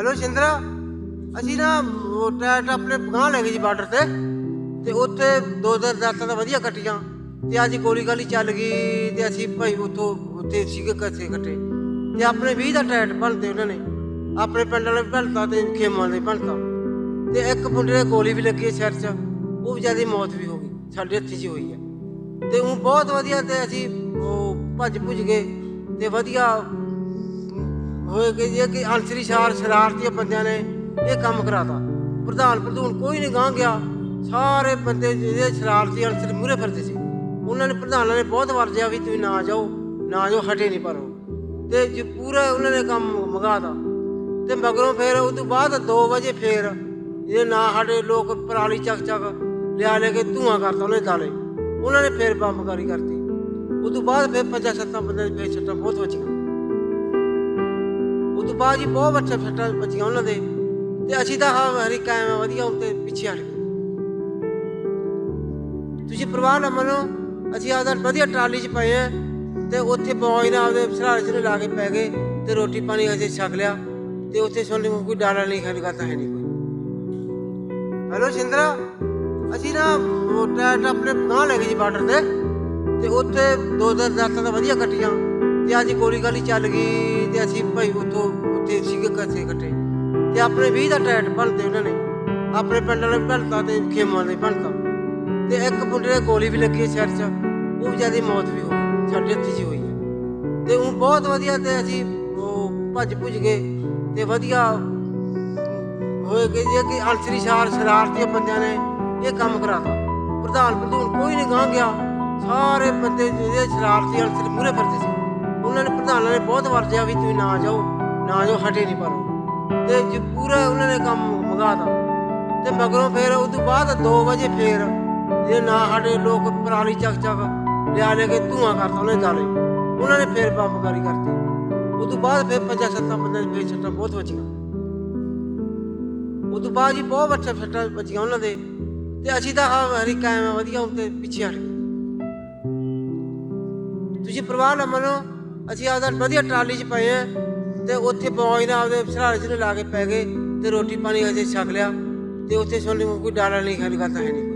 Hello ਸ਼ਿੰਦਰਾ ਅਸੀਂ ਨਾ, ਉਹ ਟੈਟ ਆਪਣੇ ਗਾਂ ਲੈ ਗਏ ਜੀ ਬਾਰਡਰ ਤੇ। ਤੇ ਉੱਥੇ ਦੋ ਦਿਨ ਰਾਤਾਂ ਦਾ ਵਧੀਆ ਕੱਟੀਆਂ। ਤੇ ਅੱਜ ਗੋਲੀ ਗਾਲੀ ਚੱਲ ਗਈ ਤੇ ਅਸੀਂ ਭਾਈ ਉੱਥੋਂ, ਉੱਥੇ ਸੀਗੇ ਕੱਥੇ ਕੱਟੇ। ਤੇ ਆਪਣੇ 20 ਦਾ ਟਰੈਕਟ ਬਣਦੇ ਉਹਨਾਂ ਨੇ। ਆਪਣੇ ਪਿੰਡ ਵਾਲੇ ਭਲਤਾ ਤੇ ਖੇਮਾਂ ਦੇ ਭਲਤਾ ਤੇ ਇੱਕ ਮੁੰਡੇ ਦੇ ਗੋਲੀ ਵੀ ਲੱਗੀ ਹੈ ਸਿਰ 'ਚ। ਉਹ ਵਿਚਾਰੀ ਦੀ ਮੌਤ ਵੀ ਹੋ ਗਈ। ਸਾਡੇ ਹੱਥੀ 'ਚ ਹੋਈ ਹੈ ਤੇ ਉਹ ਬਹੁਤ ਵਧੀਆ ਤੇ ਅਸੀਂ ਉਹ ਭੱਜ ਭੁੱਜ ਗਏ। ਤੇ ਵਧੀਆ ਹੋਏ ਕਿ ਜੇ ਕਿ ਅਨਸਰੀ ਸ਼ਾਰ ਸ਼ਰਾਰਤੀ ਬੰਦਿਆਂ ਨੇ ਇਹ ਕੰਮ ਕਰਾਤਾ। ਪ੍ਰਧਾਨ ਪ੍ਰਧੂਨ ਕੋਈ ਨਹੀਂ ਗਾਂ ਗਿਆ। ਸਾਰੇ ਬੰਦੇ ਜਿਹੜੇ ਸ਼ਰਾਰਤੀ ਅਨਸਰੀ ਮੂਰੇ ਫਿਰਦੇ ਸੀ। ਉਹਨਾਂ ਨੇ ਪ੍ਰਧਾਨਾਂ ਨੇ ਬਹੁਤ ਵਾਰ ਵਰਜਿਆ ਵੀ ਤੁਸੀਂ ਨਾ ਜਾਓ ਨਾ ਜਾਓ, ਹਟੇ ਨਹੀਂ ਪਰ ਉਹ। ਤੇ ਜੇ ਪੂਰਾ ਉਹਨਾਂ ਨੇ ਕੰਮ ਮਗਾਤਾ। ਤੇ ਮਗਰੋਂ ਫਿਰ ਉਹ ਤੋਂ ਬਾਅਦ 2 ਵਜੇ ਫੇਰ ਇਹ ਨਾ ਸਾਡੇ ਲੋਕ ਪਰਾਲੀ ਚੱਕ ਚੱਕ ਲਿਆ ਲੈ ਕੇ ਧੂਆਂ ਕਰਤਾ ਉਹਨੇ ਦਾਲੇ ਉਹਨਾਂ ਨੇ ਫੇਰ ਬੰਬਕਾਰੀ ਕਰਤੀ। ਉਹ ਤੋਂ ਬਾਅਦ ਫਿਰ ਪੰਜਾਂ ਸੱਤਾਂ ਬੰਦੇ ਦੀ ਫੇਰ ਛੱਟਾਂ ਬਹੁਤ ਵੱਜੀਆਂ। ਉਹ ਤੋਂ ਬਾਅਦ ਜੀ ਬਹੁਤ ਬੱਚੇ ਛੱਟਾਂ ਵੱਜੀਆਂ ਉਹਨਾਂ ਦੇ ਤੇ ਅਸੀਂ ਤਾਂ ਹਰੀ ਕਾਇਮ ਵਧੀਆ ਉੱਤੇ ਪਿੱਛੇ ਹਟ ਗਏ। ਤੁਸੀਂ ਪਰਵਾਹ ਨਾ ਮੰਨੋ, ਅਸੀਂ ਆਪਦਾ ਵਧੀਆ ਟਰਾਲੀ 'ਚ ਪਏ ਆ ਤੇ ਉੱਥੇ ਬੌਈ ਨਾਲ ਆਪਦੇ ਸਰਾਰੇ 'ਚ ਲਾ ਕੇ ਪੈ ਗਏ ਤੇ ਰੋਟੀ ਪਾਣੀ ਅਸੀਂ ਛਕ ਲਿਆ ਤੇ ਉੱਥੇ ਸਾਨੂੰ ਕੋਈ ਡਾਲਾ ਨਹੀਂ ਖਾਣੀ ਕਰਤਾ ਹੈ ਨਹੀਂ ਕੋਈ। ਹੈਲੋ ਸ਼ਿੰਦਰਾ, ਅਸੀਂ ਨਾ ਉਹ ਆਪਣੇ ਗਾਂ ਲੈ ਗਏ ਜੀ ਬਾਰਡਰ ਤੇ ਤੇ ਉੱਥੇ ਦੋ ਦਿਨ ਰਾਤਾਂ ਤਾਂ ਵਧੀਆ ਕੱਟੀਆਂ ਤੇ ਅੱਜ ਗੋਲੀ ਗਾਲੀ ਚੱਲ ਗਈ। ਤੇ ਅਸੀਂ ਭਾਈ ਉੱਥੋਂ ਉੱਥੇ ਸੀਗੇ ਕੱਥੇ ਕੱਟੇ। ਤੇ ਆਪਣੇ 20 ਦਾ ਟਰੈਕਟ ਬਣਦੇ ਉਹਨਾਂ ਨੇ। ਆਪਣੇ ਪਿੰਡ ਵਾਲੇ ਭਲਤਾ ਤੇ ਖੇਮਾਂ ਦੇ ਭਲਤਾ ਤੇ ਇੱਕ ਮੁੰਡੇ ਦੇ ਗੋਲੀ ਵੀ ਲੱਗੀ ਹੈ ਸਿਰ 'ਚ। ਉਹ ਵਿਚਾਰੀ ਮੌਤ ਵੀ ਹੋ ਗਈ ਸਾਡੇ ਹੱਥੀ 'ਚ ਹੋਈ ਹੈ। ਤੇ ਉਹ ਬਹੁਤ ਵਧੀਆ ਤੇ ਅਸੀਂ ਉਹ ਭੱਜ ਭੁੱਜ ਗਏ ਤੇ ਵਧੀਆ ਹੋਏ ਕਿ ਜੇ ਕਿ ਅਨਸਰੀ ਸ਼ਾਰ ਸ਼ਰਾਰਤੀ ਬੰਦਿਆਂ ਨੇ ਇਹ ਕੰਮ ਕਰਾਤਾ। ਪ੍ਰਧਾਨ ਪ੍ਰਧੂਨ ਕੋਈ ਨਹੀਂ ਗਾਂ ਗਿਆ। ਸਾਰੇ ਬੰਦੇ ਜਿਹੜੇ ਸ਼ਰਾਰਤੀ ਅਨਸਰੀ ਮੂਰੇ ਫਿਰਦੇ ਸੀ। ਉਹਨਾਂ ਨੇ ਪ੍ਰਧਾਨਾਂ ਨੇ ਬਹੁਤ ਵਰਜਿਆ ਵੀ ਤੁਸੀਂ ਨਾ ਜਾਓ ਨਾ ਜਾਓ ਹਟੇ ਨਹੀਂ ਪਰ ਤੇ ਜੇ ਪੂਰਾ ਉਹਨਾਂ ਨੇ ਕੰਮ ਮਗਾਤਾ। ਤੇ ਮਗਰੋਂ ਫਿਰ ਉਹ ਤੋਂ ਬਾਅਦ 2 ਵਜੇ ਫੇਰ ਇਹ ਨਾ ਸਾਡੇ ਲੋਕ ਪਰਾਲੀ ਚੱਕ ਚੱਕ ਲਿਆ ਲੈ ਕੇ ਧੂਆਂ ਕਰਤਾ ਉਹਨੇ ਦਾਲੇ ਉਹਨਾਂ ਨੇ ਫੇਰ ਬੰਬਕਾਰੀ ਕਰਤੀ। ਉਹ ਤੋਂ ਬਾਅਦ ਫਿਰ ਪੰਜਾਂ ਸੱਤਾਂ ਬੰਦੇ ਫੇਰ ਛੱਟਾਂ ਬਹੁਤ ਬਚੀਆਂ ਉਸ ਤੋਂ ਬਾਅਦ ਜੀ ਬਹੁਤ ਬੱਚੇ ਛੱਟਾਂ ਬਚੀਆਂ ਉਹਨਾਂ ਦੇ। ਤੇ ਅਸੀਂ ਤਾਂ ਹਾਂ ਹਰੀ ਕਾਇਮ ਆ, ਵਧੀਆ ਉੱਤੇ ਪਿੱਛੇ ਹਟ ਗਏ। ਤੁਸੀਂ ਪਰਵਾਹ ਨਾ ਮੰਨੋ ਅਸੀਂ ਆਪਦਾ ਵਧੀਆ ਟਰਾਲੀ 'ਚ ਪਏ ਆ ਤੇ ਉੱਥੇ ਬੌਜ ਨਾਲ ਆਪਦੇ ਸਰਾਰੇ 'ਚ ਲਾ ਕੇ ਪੈ ਗਏ ਤੇ ਰੋਟੀ ਪਾਣੀ ਅਸੀਂ ਛਕ ਲਿਆ ਤੇ ਉੱਥੇ ਸੁਣ ਕੋਈ ਡਾਲਾ ਨਹੀਂ ਖਾਣੀ ਕਰਤਾ ਹੈ ਨਹੀਂ।